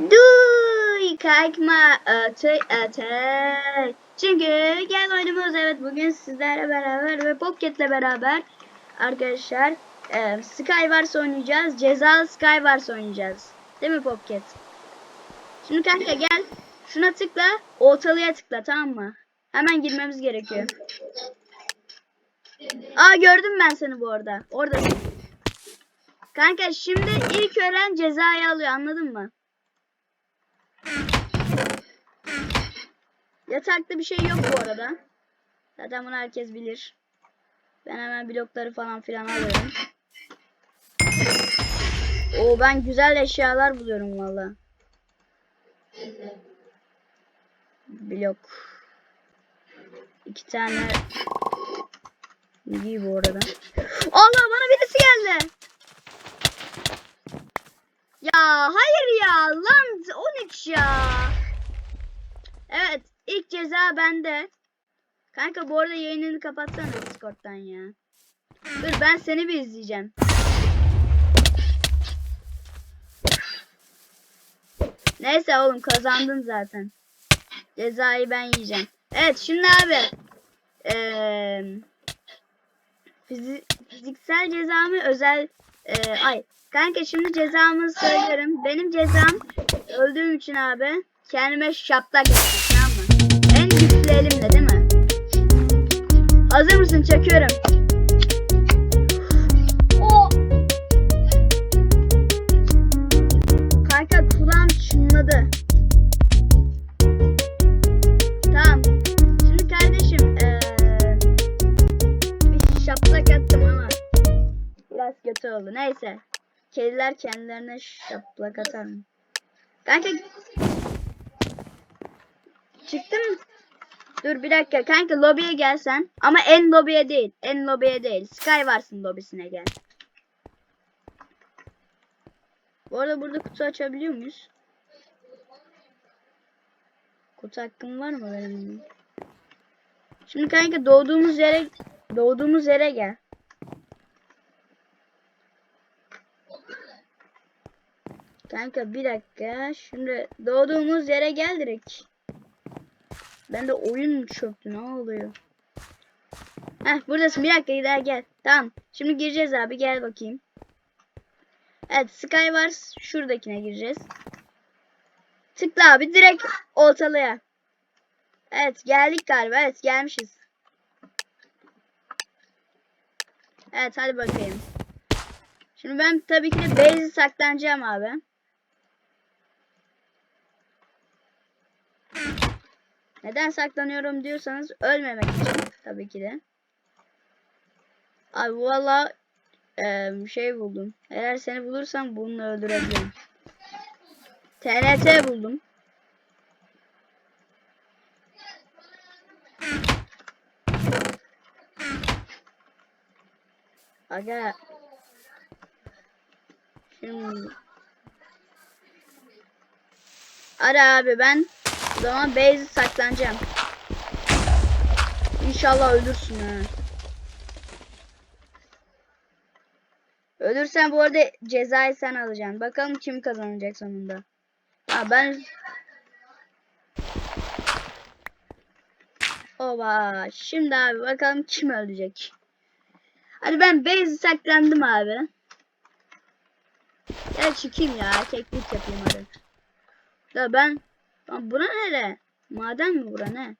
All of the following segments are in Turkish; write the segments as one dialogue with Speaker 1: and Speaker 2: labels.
Speaker 1: Duy kalkma ötü ötü. Çünkü gel oyunumuz evet bugün sizlerle beraber ve Pocket'le beraber arkadaşlar e, Skywars oynayacağız. Cezalı Skywars oynayacağız. Değil mi Pocket? Şimdi kanka gel. Şuna tıkla. Ortalığa tıkla tamam mı? Hemen girmemiz gerekiyor. Aa gördüm ben seni bu arada. Oradasın. Kanka şimdi ilk öğren cezayı alıyor anladın mı? Yatakta bir şey yok bu arada. Zaten bunu herkes bilir. Ben hemen blokları falan filan alıyorum. Oo ben güzel eşyalar buluyorum valla. Blok. İki tane. İyi bu arada. Allah bana birisi geldi. Ya hayır ya lan 13 ya. Evet ceza bende. Kanka bu arada yayınını kapatsana Discord'dan ya. Dur ben seni bir izleyeceğim. Neyse oğlum kazandın zaten. Cezayı ben yiyeceğim. Evet şimdi abi. Eee fizi- fiziksel ceza mı özel eee, ay kanka şimdi cezamı söylerim. Benim cezam öldüğüm için abi kendime şaplak mı? Güçlü elimle değil mi? Hazır mısın? Çekiyorum. O. Kanka kulağım çınladı. Tamam. Şimdi kardeşim şaplak attım ama biraz kötü oldu. Neyse. Kediler kendilerine şaplak atar mı? Kanka çıktın mı? Dur bir dakika kanka lobiye gelsen. Ama en lobiye değil. En lobiye değil. Skywars'ın lobisine gel. Bu arada burada kutu açabiliyor muyuz? Kutu hakkım var mı benim? Şimdi kanka doğduğumuz yere doğduğumuz yere gel. Kanka bir dakika. Şimdi doğduğumuz yere gel direkt. Ben de oyun çöktü. Ne oluyor? Heh buradasın. Bir dakika gider gel. Tamam. Şimdi gireceğiz abi. Gel bakayım. Evet Skywars şuradakine gireceğiz. Tıkla abi direkt ortalığa. Evet geldik galiba. Evet gelmişiz. Evet hadi bakayım. Şimdi ben tabii ki de base'i saklanacağım abi. Neden saklanıyorum diyorsanız ölmemek için tabii ki de. Abi valla eee, şey buldum. Eğer seni bulursam bununla öldürebilirim. TNT buldum. Aga. Şimdi. Ara abi ben zaman base'i saklanacağım. İnşallah ölürsün ha. Ölürsen bu arada cezayı sen alacaksın. Bakalım kim kazanacak sonunda. Ha ben Oba. Şimdi abi bakalım kim ölecek. Hadi ben base saklandım abi. Gel çıkayım ya. Keklik yapayım hadi. Da ben Lan bura nere? Maden mi bura ne?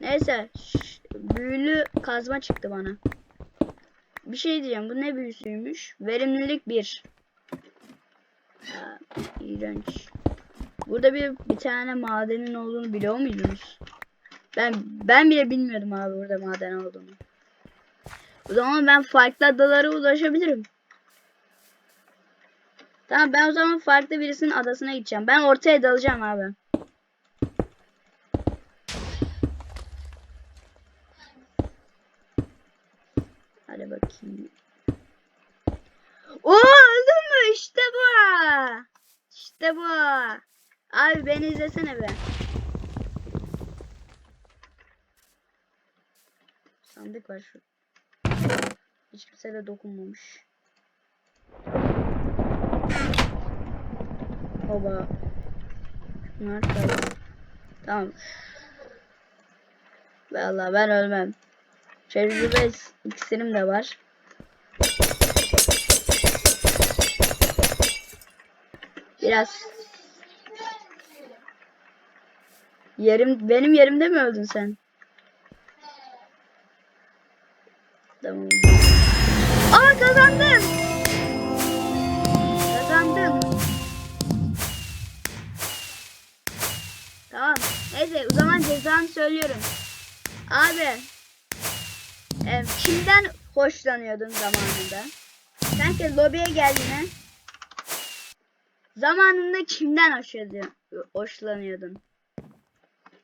Speaker 1: Neyse. şş, büyülü kazma çıktı bana. Bir şey diyeceğim. Bu ne büyüsüymüş? Verimlilik 1. Ya, iğrenç. Burada bir bir tane madenin olduğunu biliyor muydunuz? Ben ben bile bilmiyordum abi burada maden olduğunu. O zaman ben farklı adalara ulaşabilirim. Tamam ben o zaman farklı birisinin adasına gideceğim. Ben ortaya dalacağım abi. Hadi bakayım. Oo öldün mü? İşte bu. İşte bu. Abi beni izlesene be. Sandık var şu. Hiç kimse de dokunmamış. Oba. Bunlar. Tamam. Vallahi ben ölmem. Tecrübe iksirim de var. Biraz yerim benim yerimde mi öldün sen? Tamam. Neyse o zaman cezamı söylüyorum. Abi. e, kimden hoşlanıyordun zamanında? Sanki lobiye geldiğine. Zamanında kimden hoşlanıyordun? hoşlanıyordun?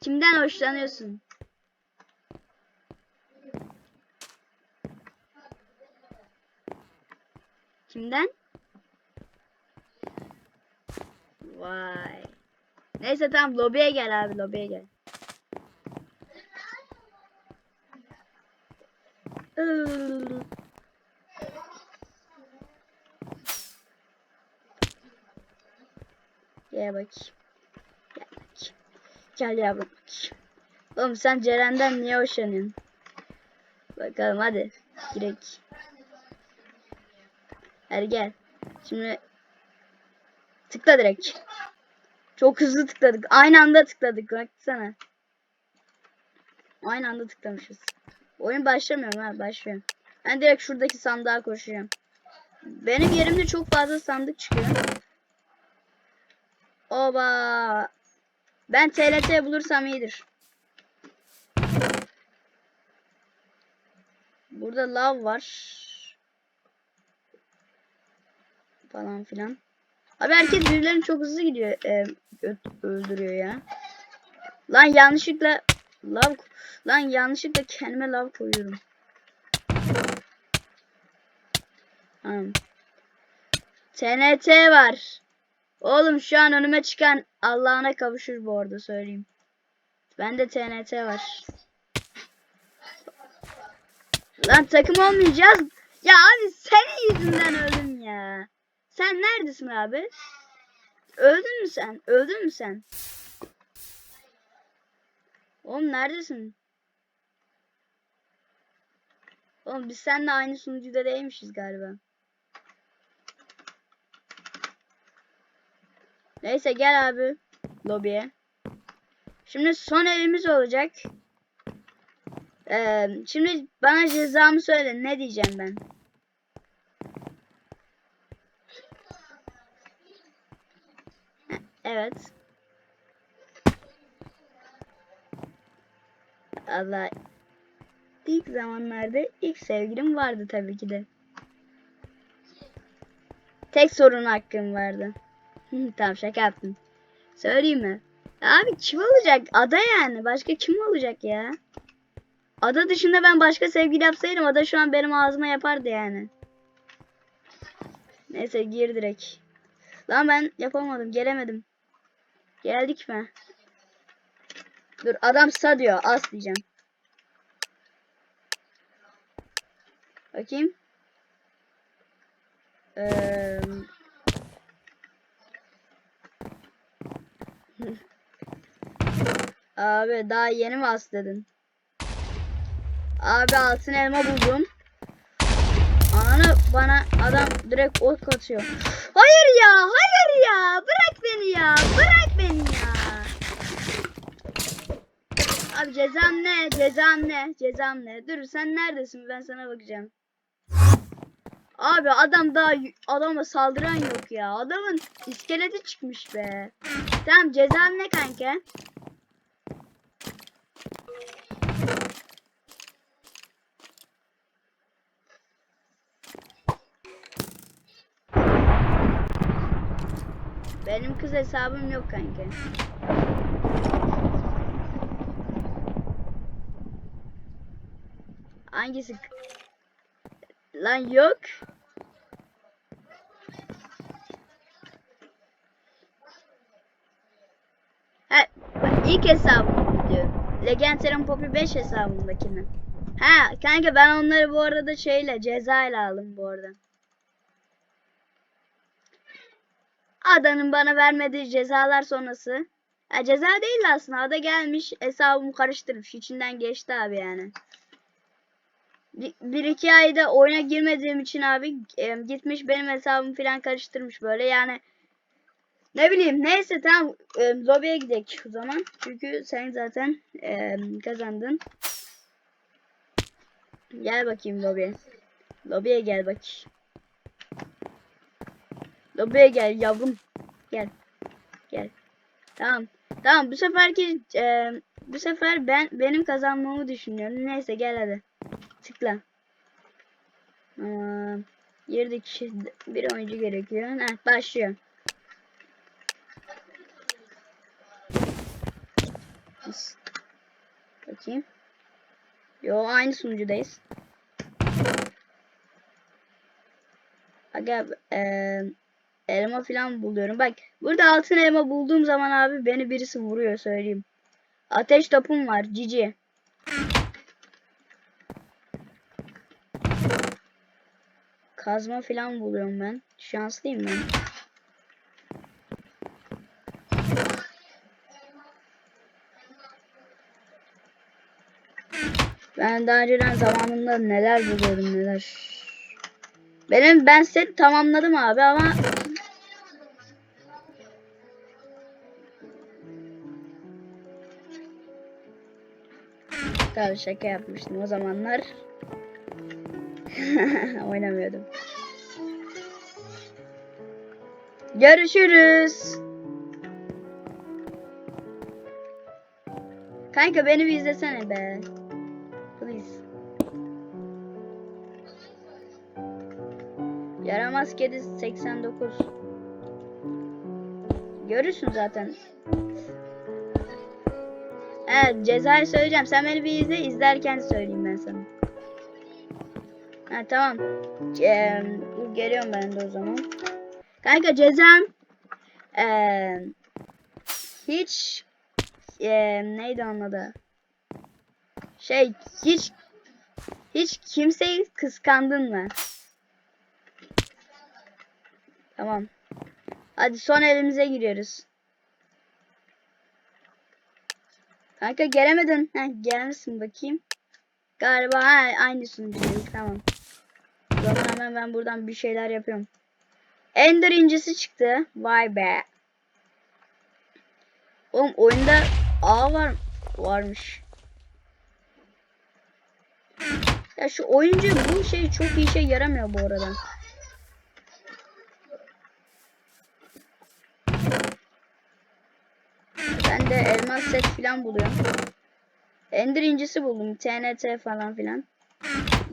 Speaker 1: Kimden hoşlanıyorsun? Kimden? Vay. Neyse tamam lobiye gel abi lobiye gel. Gel bak. Gel bak. Gel yavrum bak. Oğlum sen Ceren'den niye hoşlanıyorsun? Bakalım hadi. Girek. Hadi gel. Şimdi tıkla direkt. Çok hızlı tıkladık. Aynı anda tıkladık. Baksana. Aynı anda tıklamışız. Oyun başlamıyor ha? Başlıyor. Ben direkt şuradaki sandığa koşuyorum. Benim yerimde çok fazla sandık çıkıyor. Oba. Ben TLT bulursam iyidir. Burada lav var. Falan filan. Abi herkes birilerini çok hızlı gidiyor. E, öldürüyor ya. Lan yanlışlıkla lav lan yanlışlıkla kendime lav koyuyorum. TNT var. Oğlum şu an önüme çıkan Allah'ına kavuşur bu arada söyleyeyim. Bende TNT var. Lan takım olmayacağız. Ya abi senin yüzünden öldüm. Sen neredesin abi? Öldün mü sen? Öldün mü sen? Oğlum neredesin? Oğlum biz seninle aynı sunucuda değilmişiz galiba. Neyse gel abi lobiye. Şimdi son evimiz olacak. Ee, şimdi bana cezamı söyle. Ne diyeceğim ben? Evet. Allah. İlk zamanlarda ilk sevgilim vardı tabii ki de. Tek sorun hakkım vardı. tamam şaka yaptım. Söyleyeyim mi? Abi kim olacak? Ada yani. Başka kim olacak ya? Ada dışında ben başka sevgili yapsaydım ada şu an benim ağzıma yapardı yani. Neyse gir direkt. Lan ben yapamadım. Gelemedim. Geldik mi? Dur adam sa diyor. As diyeceğim. Bakayım. Eee... Abi daha yeni mi as dedin? Abi altın elma buldum. Ananı bana adam direkt ok atıyor. Hayır ya, hayır ya. Bırak beni ya, bırak beni ya. Abi cezam ne? Cezam ne? Cezam ne? Dur sen neredesin? Ben sana bakacağım. Abi adam daha adama saldıran yok ya. Adamın iskeleti çıkmış be. Tamam cezam ne kanka? Benim kız hesabım yok kanka. Hangisi? Lan yok. Ha, ilk hesabım diyor. Legendary Poppy 5 hesabımdakini. Ha kanka ben onları bu arada şeyle cezayla aldım bu arada. Adanın bana vermediği cezalar sonrası Ya ceza değil de aslında. Ada gelmiş hesabımı karıştırmış. İçinden geçti abi yani. Bir, bir iki ayda oyuna girmediğim için abi e, gitmiş benim hesabımı falan karıştırmış böyle yani. Ne bileyim neyse tamam e, lobiye gidelim o zaman. Çünkü sen zaten e, kazandın. Gel bakayım lobiye. Lobiye gel bak. Lobiye gel yavrum. Gel. Gel. Tamam. Tamam bu seferki e, bu sefer ben benim kazanmamı düşünüyorum. Neyse gel hadi. Tıkla. Tamam. Girdik. Bir oyuncu gerekiyor. Heh, başlıyor. Bakayım. Yo aynı sunucudayız. Aga eee elma falan buluyorum. Bak burada altın elma bulduğum zaman abi beni birisi vuruyor söyleyeyim. Ateş topum var cici. Kazma falan buluyorum ben. Şanslıyım ben. Ben daha önceden zamanında neler buluyordum neler. Benim ben set tamamladım abi ama Tabii şaka yapmıştım o zamanlar. Oynamıyordum. Görüşürüz. Kanka beni bir izlesene be. Please. Yaramaz kedi 89. Görürsün zaten. Evet cezayı söyleyeceğim. Sen beni bir izle. izlerken söyleyeyim ben sana. Ha tamam. Ee, geliyorum ben de o zaman. Kanka cezam ee, hiç ee, neydi onun adı? Şey hiç hiç kimseyi kıskandın mı? Tamam. Hadi son elimize giriyoruz. Kanka gelemedin. Heh, gelmişsin bakayım. Galiba ha, aynı sunucudayız. Tamam. O zaman hemen ben buradan bir şeyler yapıyorum. Ender incisi çıktı. Vay be. Oğlum oyunda A var varmış. Ya şu oyuncu bu şey çok iyi şey yaramıyor bu arada. Ben de elmas set falan buluyorum. Ender incisi buldum. TNT falan filan.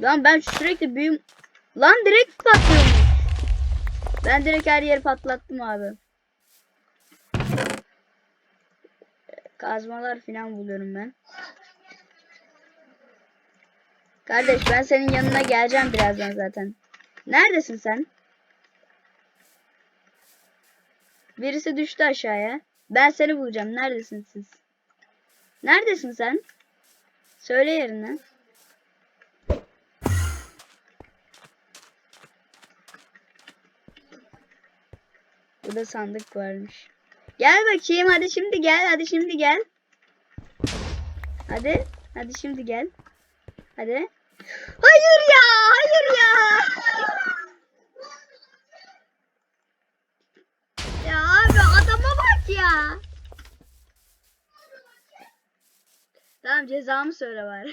Speaker 1: Lan ben sürekli büyüm... Lan direkt patlıyormuş. Ben direkt her yeri patlattım abi. Kazmalar falan buluyorum ben. Kardeş ben senin yanına geleceğim birazdan zaten. Neredesin sen? Birisi düştü aşağıya. Ben seni bulacağım. Neredesin siz? Neredesin sen? Söyle yerini. Burada sandık varmış. Gel bakayım hadi şimdi gel hadi şimdi gel. Hadi hadi şimdi gel. Hadi. Hayır ya hayır ya. Ya abi adama bak ya. Tamam cezamı söyle var.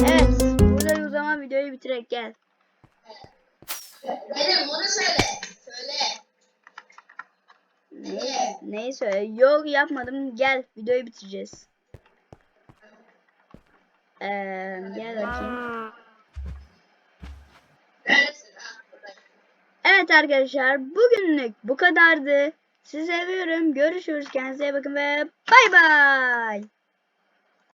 Speaker 1: Evet, burada o zaman videoyu bitirek gel.
Speaker 2: Benim bunu söyle. Söyle.
Speaker 1: Ne, neyi söyle? Yok yapmadım. Gel videoyu bitireceğiz. Gel bakayım. Evet arkadaşlar bugünlük bu kadardı. Sizi seviyorum. Görüşürüz. Kendinize bakın ve bay bay.